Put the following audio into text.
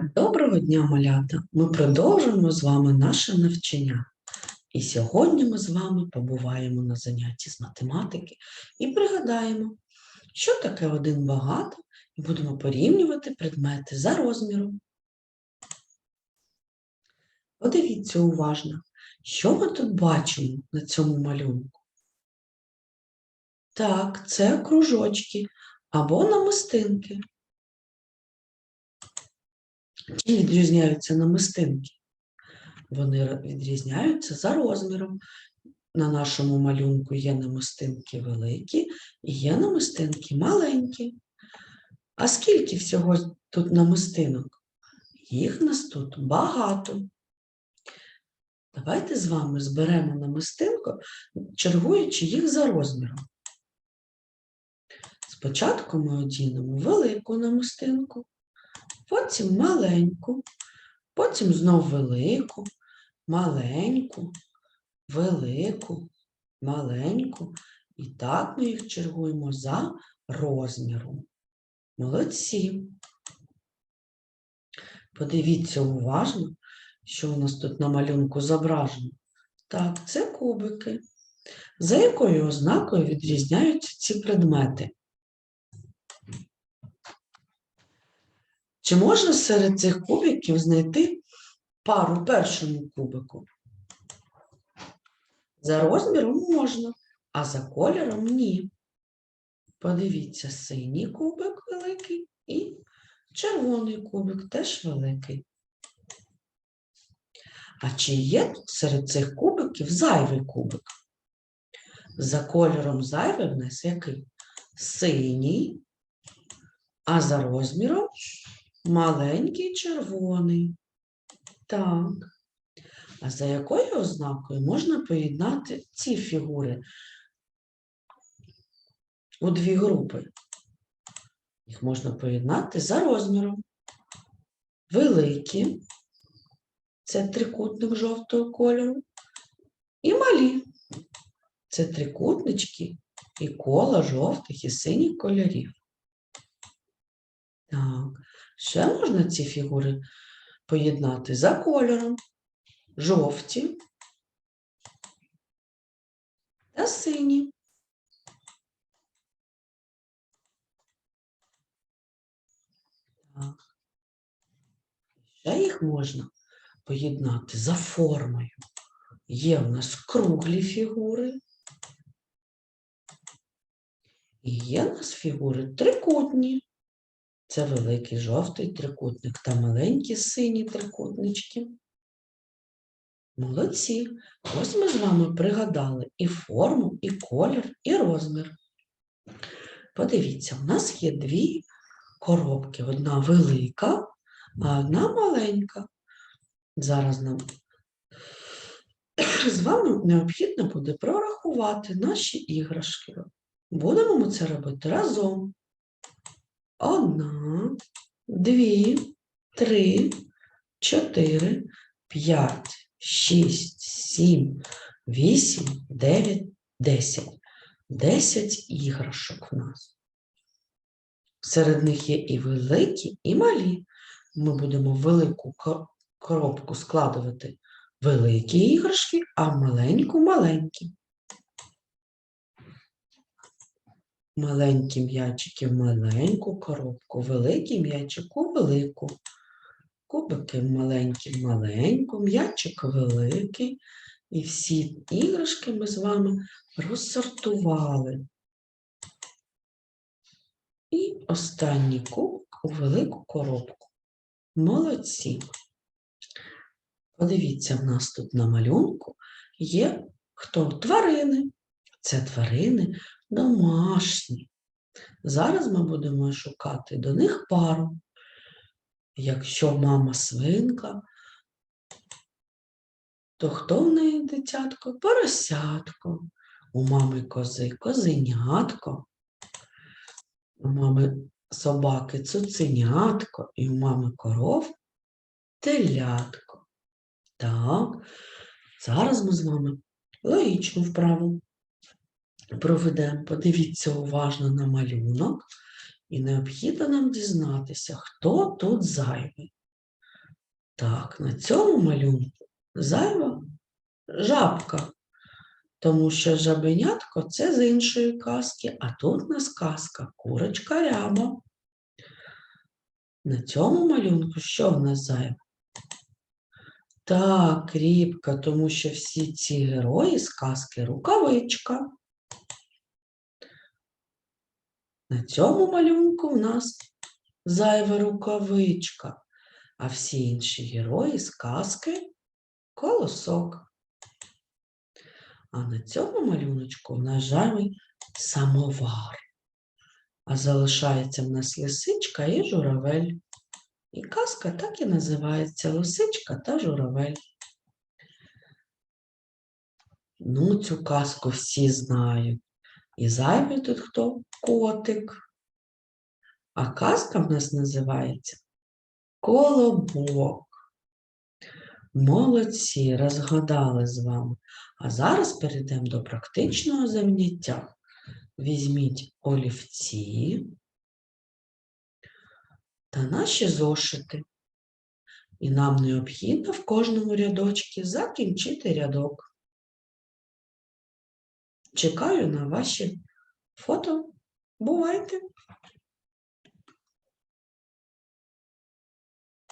Доброго дня, малята! Ми продовжуємо з вами наше навчання. І сьогодні ми з вами побуваємо на занятті з математики і пригадаємо, що таке один багато, і будемо порівнювати предмети за розміром. Подивіться уважно, що ми тут бачимо на цьому малюнку. Так, це кружочки або намистинки. Чим відрізняються намистинки? Вони відрізняються за розміром. На нашому малюнку є намистинки великі і є намистинки маленькі. А скільки всього тут намистинок? Їх нас тут багато. Давайте з вами зберемо намистинку, чергуючи їх за розміром. Спочатку ми одінемо велику намистинку, потім маленьку, потім знов велику, маленьку, велику, маленьку. І так ми їх чергуємо за розміром. Молодці. Подивіться уважно, що у нас тут на малюнку зображено. Так, це кубики. За якою ознакою відрізняються ці предмети? Чи можна серед цих кубиків знайти пару першому кубику? За розміром можна, а за кольором ні. Подивіться, синій кубик великий і червоний кубик теж великий. А чи є серед цих кубиків зайвий кубик? За кольором зайвий в нас який? Синій, а за розміром маленький червоний. Так. А за якою ознакою можна поєднати ці фігури у дві групи? Їх можна поєднати за розміром. Великі це трикутник жовтого кольору. І малі це трикутнички і кола жовтих і синіх кольорів. Так, ще можна ці фігури поєднати за кольором. Жовті та сині. Ще їх можна поєднати за формою. Є в нас круглі фігури. І є в нас фігури трикутні. Це великий жовтий трикутник та маленькі сині трикутнички. Молодці. Ось ми з вами пригадали і форму, і колір, і розмір. Подивіться, у нас є дві коробки. Одна велика, а одна маленька. Зараз нам з вами необхідно буде прорахувати наші іграшки. Будемо ми це робити разом. Одна, дві, три, чотири, п'ять, шість, сім, вісім, дев'ять, десять. Десять іграшок в нас. Серед них є і великі, і малі. Ми будемо велику коробку складувати великі іграшки, а маленьку маленькі. Маленькі м'ячики в маленьку коробку, великі м'ячик у велику. Кубики маленькі в маленьку, м'ячик великий. І всі іграшки ми з вами розсортували. І останній кубик у велику коробку. Молодці. Подивіться, в нас тут на малюнку є хто? Тварини. Це тварини домашні. Зараз ми будемо шукати до них пару. Якщо мама свинка, то хто в неї дитятко? Поросятко. У мами кози козенятко. У мами собаки цуценятко і у мами коров телятко. Так, зараз ми з вами логічну вправу проведемо. Подивіться уважно на малюнок, і необхідно нам дізнатися, хто тут зайвий. Так, на цьому малюнку зайва жабка, тому що жабенятко це з іншої казки, а тут у нас казка курочка ряба. На цьому малюнку що в нас зайве? Так, рібка, тому що всі ці герої з казки рукавичка. На цьому малюнку в нас зайва рукавичка, а всі інші герої з казки колосок. А на цьому малюночку в нас зайвий самовар. А залишається в нас лисичка і журавель. І казка так і називається Лисичка та журавель. Ну, цю казку всі знають. І зайвий тут хто? Котик. А казка в нас називається Колобок. Молодці, розгадали з вами. А зараз перейдемо до практичного заняття. Візьміть олівці та наші зошити. І нам необхідно в кожному рядочку закінчити рядок. Чекаю на ваші фото. Бувайте!